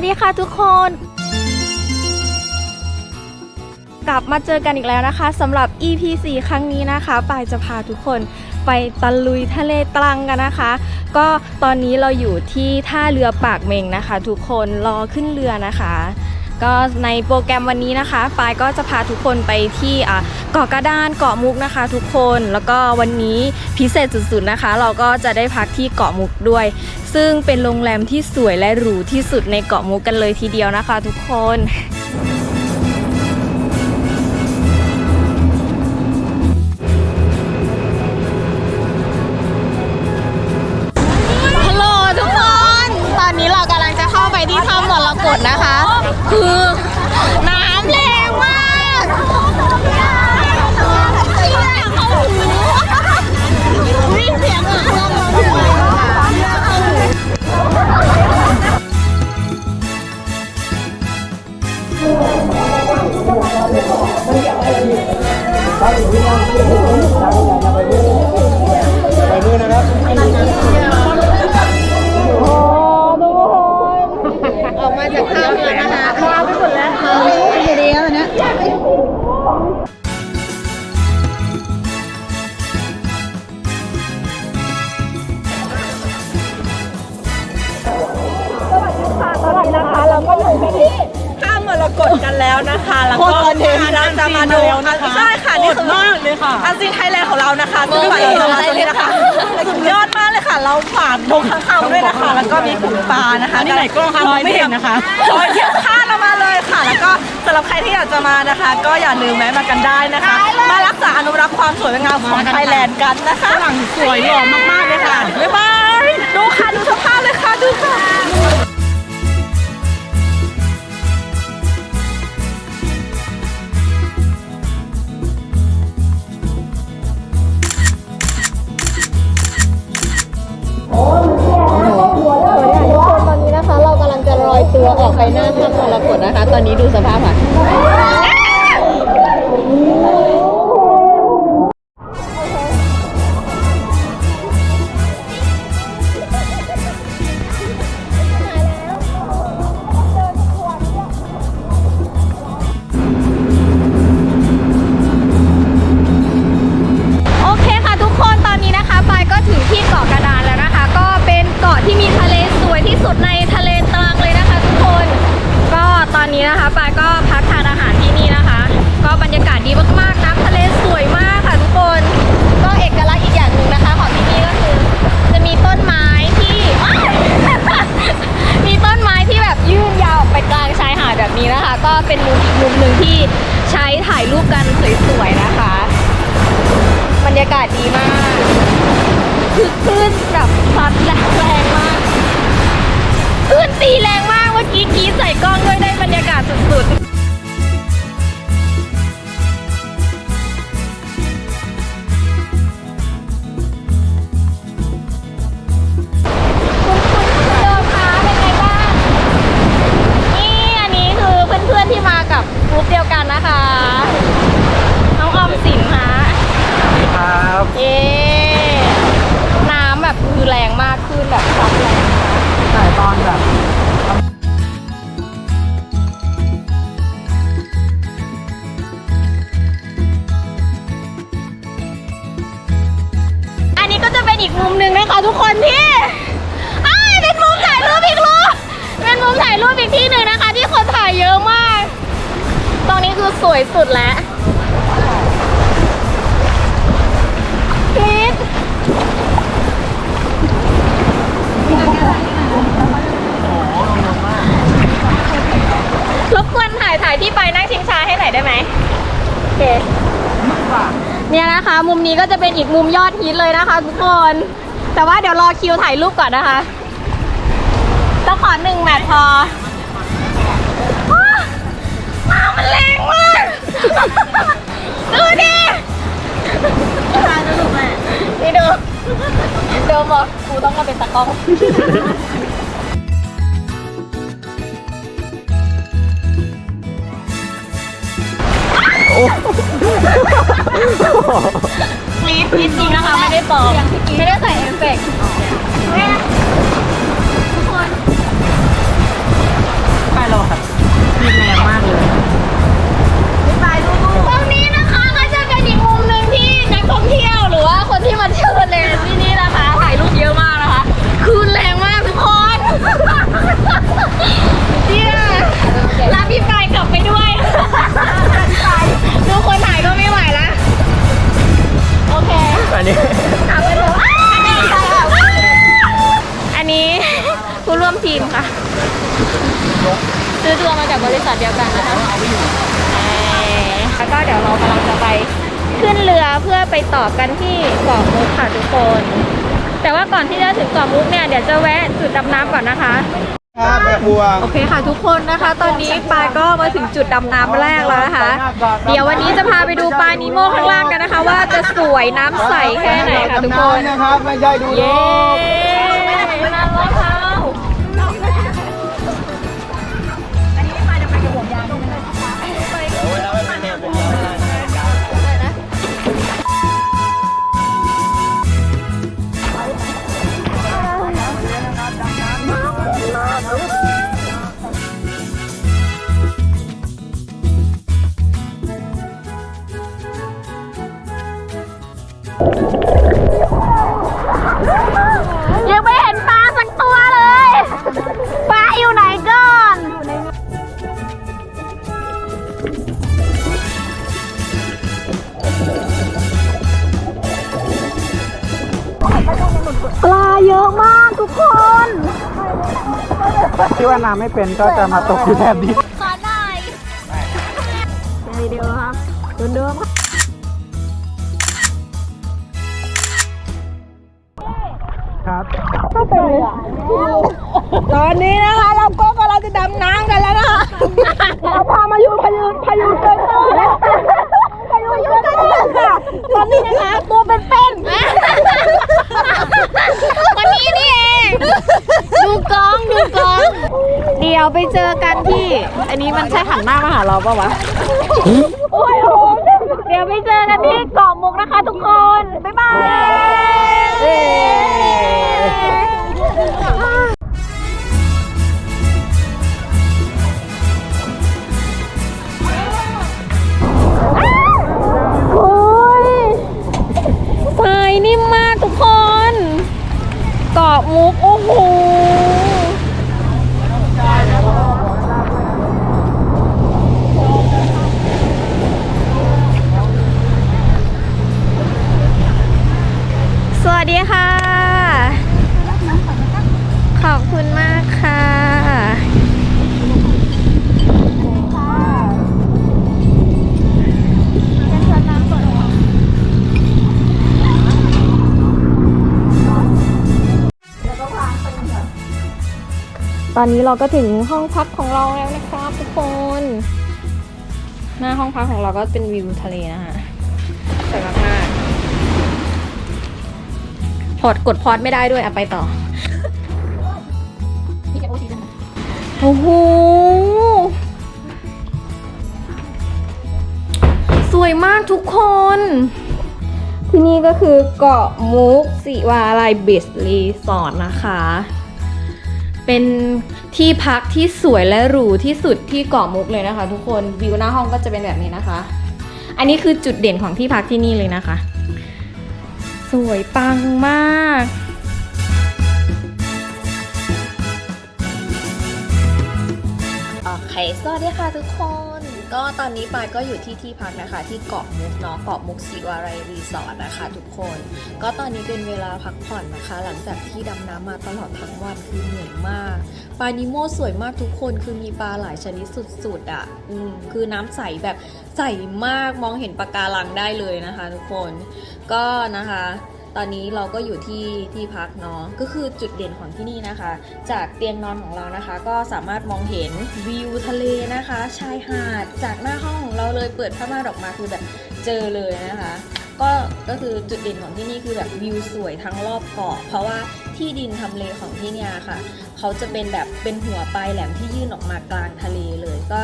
วัสดีค่ะทุกคน กลับมาเจอกันอีกแล้วนะคะสำหรับ EP 4ครั้งนี้นะคะปายจะพาทุกคนไปตะลุยทะเลตรังกันนะคะ ก็ตอนนี้เราอยู่ที่ท่าเรือปากเมงนะคะ ทุกคนรอขึ้นเรือนะคะ ก็ในโปรแกรมวันนี้นะคะปายก็จะพาทุกคนไปที่เกาะกระดานเกาะมุกนะคะ ทุกคนแล้วก็วันนี้พิเศษสุดๆนะคะ เราก็จะได้พักที่เกาะมุกด้วย ซึ่งเป็นโรงแรมที่สวยและหรูที่สุดในเกาะมุกกันเลยทีเดียวนะคะ ทุกคน แล้วนะคะแล้วก็โคตรคอนเทนต์เราจะมาดูแล้วนะคะใช่ค่ะนี่คือโหดมากเลยค่ะอันซีนไทยแลนด์ของเรานะคะซึ่งไปเรามาตรงนี้นะคะสุดยอดมากเลยค่ะ เราผ่านดงข้างเขาด้วยนะคะ แล้วก็มีฝูงปลานะคะนี่ไหนกล้องคะมองไม่เห็นนะคะลอยเทียบข้ามเรามาเลยค่ะ แล้วก็สำหรับใครที่อยากจะมานะคะ ก็อย่าลืมแวะมากันได้นะคะ มารักษาอนุรักษ์ความสวยงามของไทยแลนด์กันนะคะฝรั่งสวยหล่อมากๆเลยค่ะ นี้นะคะ ก็เป็นมุมอีกมุมหนึ่งที่ กมุมหนึ่งนะคะทุกคนที่อ้ายเป็นมุมถ่ายรูปอีกรูปเป็นมุมถ่ายรูปอีกที่หนึ่งนะคะ ที่คนถ่ายเยอะมาก ตรงนี้คือสวยสุดแล้วกรี๊ดรบกวนถ่ายถ่ายที่ไปนั่งชิงชาให้หน่อยได้ไหมโอเค เนี่ยนะคะ มุมนี้ก็จะเป็นอีกมุมยอดฮิตเลยนะคะ ทุกคน แต่ว่าเดี๋ยวรอคิวถ่ายรูปก่อนนะคะต้องขอหนึ่งแมทพออ้าวอ้าวมันแรงมากดูดิถ่ายรูปแม่นี่ดูเดิมบอกกูต้องมาเป็นตากล้อง กรี๊ดกรี๊ดจริงนะคะ ไม่ได้ปลอมไม่ได้ใส่เอฟเฟกต์ บริษัทเดียวกันนะคะเอ่อแล้วก็เดี๋ยวเรากำลังจะไปขึ้นเรือเพื่อไปต่อกันที่เกาะมุกค่ะทุกคน แต่ว่าก่อนที่จะถึงเกาะมุกเนี่ยเดี๋ยวจะแวะจุดดำน้ำก่อนนะคะครับแม่บัวโอเคค่ะทุกคนนะคะ ตอนนี้ปายก็มาถึงจุดดำน้ำแรกแล้วนะคะ เดี๋ยววันนี้จะพาไปดูปลานิโมข้างล่างกันนะคะ ว่าจะสวยน้ำใสแค่ไหนค่ะทุกคนนะครับไม่ใช่ดูเย้น่ารักค่ะ ที่ว่าน้ำไม่เป็นก็จะมาตกอยู่แบบนี้ขอหน่อยวิดีโอครับเดิมๆครับตอนนี้นะคะเราก็กำลังจะดำน้ำกันแล้วนะคะเราพามาอยู่พายุพายุเกินตัวแล้วพายุเกินตัวค่ะตอนนี้นะคะตัวเป็นๆวันนี้นี่เองดูกล้องดูกล้องเดี๋ยวไปเจอกันที่ อันนี้มันใช่หันหน้ามาหาเราปะวะ โอ้ยโหเดี๋ยวไปเจอกันที่เกาะมุกนะคะทุกคน บ๊ายบาย อนนี้เราก็ถึงห้องพักของเราแล้วนะครับทุกคน หน้าห้องพักของเราก็เป็นวิวทะเลนะคะสวยมากๆพอดกดพอดไม่ได้ด้วยอะไปต่อโอ้โหสวยมากทุกคน ที่นี่ก็คือเกาะมุกสิวาลัยเบสรีสอร์ทนะคะ เป็นที่พักที่สวยและหรูที่สุดที่เกาะมุกเลยนะคะ ทุกคนวิวหน้าห้องก็จะเป็นแบบนี้นะคะ อันนี้คือจุดเด่นของที่พักที่นี่เลยนะคะ สวยปังมากโอเคสวัสดีค่ะทุกคน ก็ตอนนี้ปายก็อยู่ที่ที่พักนะคะ ที่เกาะมุกเนาะเกาะมุกศิวาลัยรีสอร์ทนะคะ ทุกคน ก็ตอนนี้เป็นเวลาพักผ่อนนะคะ หลังจากที่ดำน้ำมาตลอดทั้งวันคือเหนื่อยมากปลานิโมสวยมากทุกคนคือมีปลาหลายชนิดสุดๆอะอืมคือน้ำใสแบบใสมากมองเห็นปะการังได้เลยนะคะ ทุกคนก็นะคะ ตอนนี้เราก็อยู่ที่ที่พักเนาะก็คือจุดเด่นของที่นี่นะคะ จากเตียงนอนของเรานะคะ ก็สามารถมองเห็นวิวทะเลนะคะ ชายหาดจากหน้าห้องเราเลยเปิดผ้าม่านออกมาคือแบบเจอเลยนะคะ ก็ก็คือจุดเด่นของที่นี่คือแบบวิวสวยทั้งรอบเกาะ เพราะว่าที่ดินทำเลของที่เนี่ยค่ะเขาจะเป็นแบบเป็นหัวปลายแหลมที่ยื่นออกมากลางทะเลเลย ก็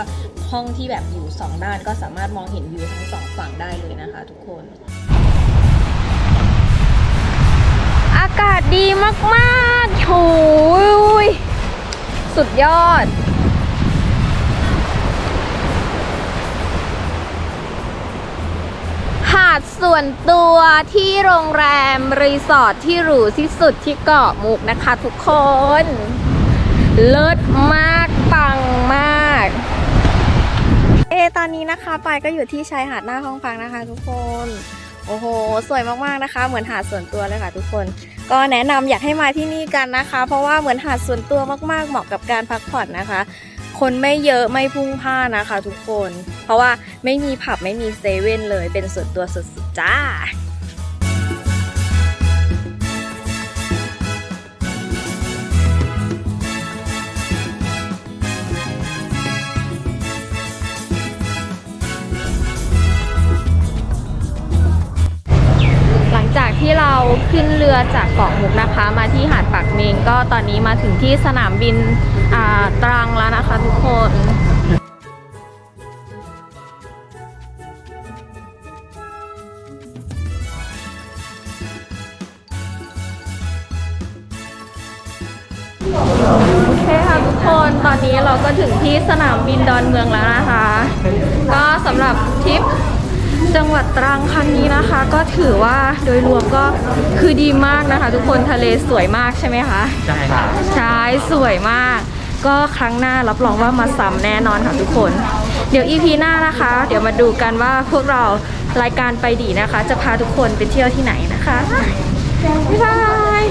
ห้องที่แบบอยู่สองด้านก็สามารถมองเห็นวิวทั้งสองฝั่งได้เลยนะคะ ทุกคน ดีมากๆโหยสุดยอด หาดส่วนตัวที่โรงแรม รีสอร์ทที่หรูที่สุดที่เกาะมุกนะคะทุกคน เลิศมากปังมาก เอตอนนี้นะคะปายก็อยู่ที่ชายหาดหน้าห้องพักนะคะทุกคน โอ้โห สวยมากๆนะคะ เหมือนหาดส่วนตัวเลยค่ะทุกคน ก็แนะนำอยากให้มาที่นี่กันนะคะ เพราะว่าเหมือนหาดส่วนตัวมากๆ เหมาะกับการพักผ่อนนะคะ คนไม่เยอะไม่พุ่งผ่านนะคะ ทุกคน เพราะว่าไม่มีผับไม่มีเซเว่นเลยเป็นส่วนตัวสุดๆจ้า รือจากเกาะมุกนะคะ มาที่หาดปากเมงก็ตอนนี้มาถึงที่สนามบินอ่าตรังแล้วนะคะทุกคนโอเคค่ะทุกคนตอนนี้เราก็ถึงที่สนามบินดอนเมืองแล้วนะคะ ก็สำหรับทริป จังหวัดตรังครั้งนี้นะคะ ก็ถือว่าโดยรวมก็คือดีมากนะคะ ทุกคนทะเลสวยมากใช่ไหมคะใช่ค่ะใช่สวยมาก ก็ครั้งหน้ารับรองว่ามาซ้ำแน่นอนค่ะทุกคน เดี๋ยวอีพีหน้านะคะ เดี๋ยวมาดูกันว่าพวกเรารายการไปดีนะคะ จะพาทุกคนไปเที่ยวที่ไหนนะคะบ๊ายบาย